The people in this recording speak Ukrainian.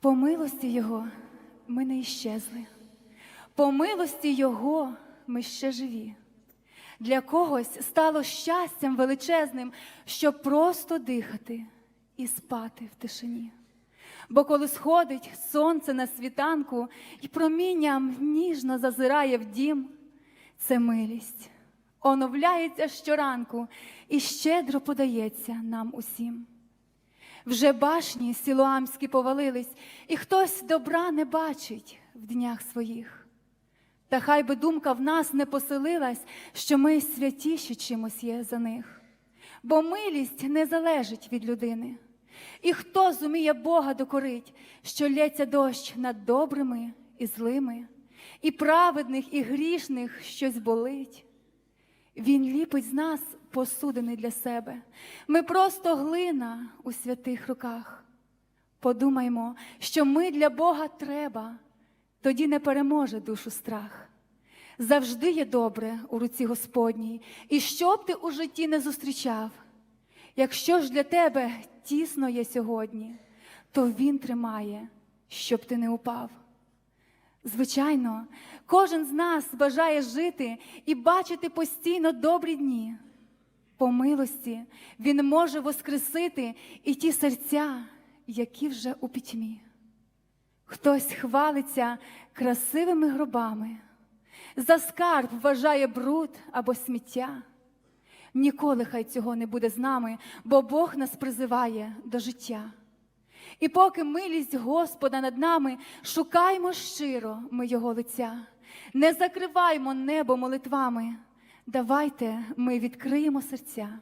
По милості Його ми не іщезли, по милості Його ми ще живі. Для когось стало щастям величезним, щоб просто дихати і спати в тишині. Бо коли сходить сонце на світанку і промінням ніжно зазирає в дім, це милість оновляється щоранку і щедро подається нам усім. Вже башні сілуамські повалились, і хтось добра не бачить в днях своїх. Та хай би думка в нас не поселилась, що ми святіші чимось є за них. Бо милість не залежить від людини. І хто зуміє Бога докорить, що лється дощ над добрими і злими, і праведних, і грішних щось болить. Він ліпить з нас посудини для себе. Ми просто глина у святих руках. Подумаймо, що ми для Бога треба, тоді не переможе душу страх. Завжди є добре у руці Господній, і що б ти у житті не зустрічав. Якщо ж для тебе тісно є сьогодні, то Він тримає, щоб ти не упав. Звичайно, кожен з нас бажає жити і бачити постійно добрі дні. По милості Він може воскресити і ті серця, які вже у пітьмі. Хтось хвалиться красивими гробами, за скарб вважає бруд або сміття. Ніколи хай цього не буде з нами, бо Бог нас призиває до життя. І поки милість Господа над нами, шукаймо щиро ми Його лиця, не закриваймо небо молитвами. Давайте ми відкриємо серця.